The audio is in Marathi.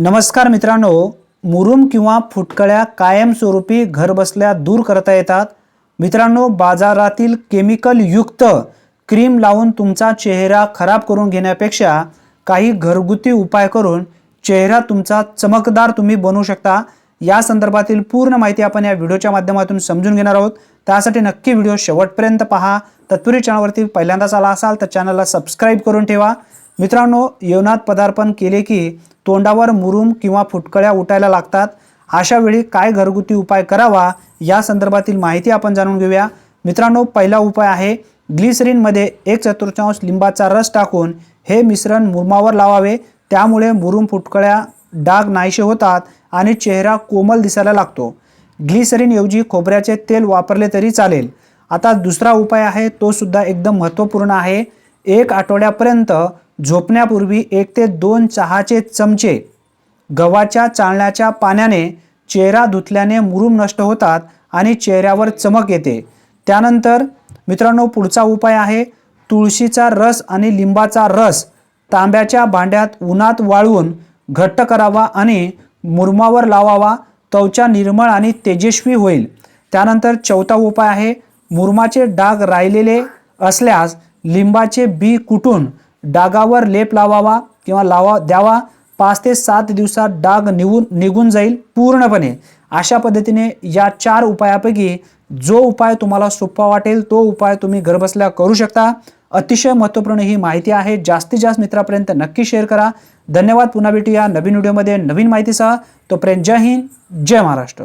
नमस्कार मित्रांनो मुरुम किंवा फुटकळ्या कायमस्वरूपी घरबसल्या दूर करता येतात. मित्रांनो बाजारातील केमिकल युक्त क्रीम लावून तुमचा चेहरा खराब करून घेण्यापेक्षा काही घरगुती उपाय करून चेहरा तुमचा चमकदार तुम्ही बनवू शकता. या संदर्भातील पूर्ण माहिती आपण या व्हिडिओच्या माध्यमातून समजून घेणार आहोत. त्यासाठी नक्की व्हिडिओ शेवटपर्यंत पहा. तत्पूर्वी चॅनलवरती पहिल्यांदाच आला असाल तर चॅनलला सबस्क्राईब करून ठेवा. मित्रांनो येवनात पदार्पण केले की तोंडावर मुरूम किंवा फुटकळ्या उठायला लागतात. अशा वेळी काय घरगुती उपाय करावा या संदर्भातील माहिती आपण जाणून घेऊया. मित्रांनो पहिला उपाय आहे ग्लिसरीनमध्ये एक चतुर्थांश लिंबाचा रस टाकून हे मिश्रण मुरमावर लावावे. त्यामुळे मुरूम फुटकळ्या डाग नाहीसे होतात आणि चेहरा कोमल दिसायला लागतो. ग्लिसरीनऐवजी खोबऱ्याचे तेल वापरले तरी चालेल. आता दुसरा उपाय आहे तो सुद्धा एकदम महत्त्वपूर्ण आहे. एक आठवड्यापर्यंत झोपण्यापूर्वी एक ते दोन चहाचे चमचे. गव्हाच्या चालण्याच्या पाण्याने चेहरा धुतल्याने मुरूम नष्ट होतात आणि चेहऱ्यावर चमक येते. त्यानंतर मित्रांनो पुढचा उपाय आहे तुळशीचा रस आणि लिंबाचा रस तांब्याच्या भांड्यात उन्हात वाळवून घट्ट करावा आणि मुरमावर लावावा. त्वचा निर्मळ आणि तेजस्वी होईल. त्यानंतर चौथा उपाय आहे मुरमाचे डाग राहिलेले असल्यास लिंबाचे बी कुटून डागावर लेप लावावा किंवा लावा द्यावा. पाच ते सात दिवसात डाग निघून निघून जाईल पूर्णपणे. अशा पद्धतीने या चार उपायापैकी जो उपाय तुम्हाला सोपा वाटेल तो उपाय तुम्ही घरबसल्या करू शकता. अतिशय महत्त्वपूर्ण ही माहिती आहे. जास्तीत जास्त मित्रापर्यंत नक्की शेअर करा. धन्यवाद. पुन्हा भेटूया नवीन व्हिडिओमध्ये नवीन माहितीसह. तोपर्यंत जय हिंद. जय महाराष्ट्र.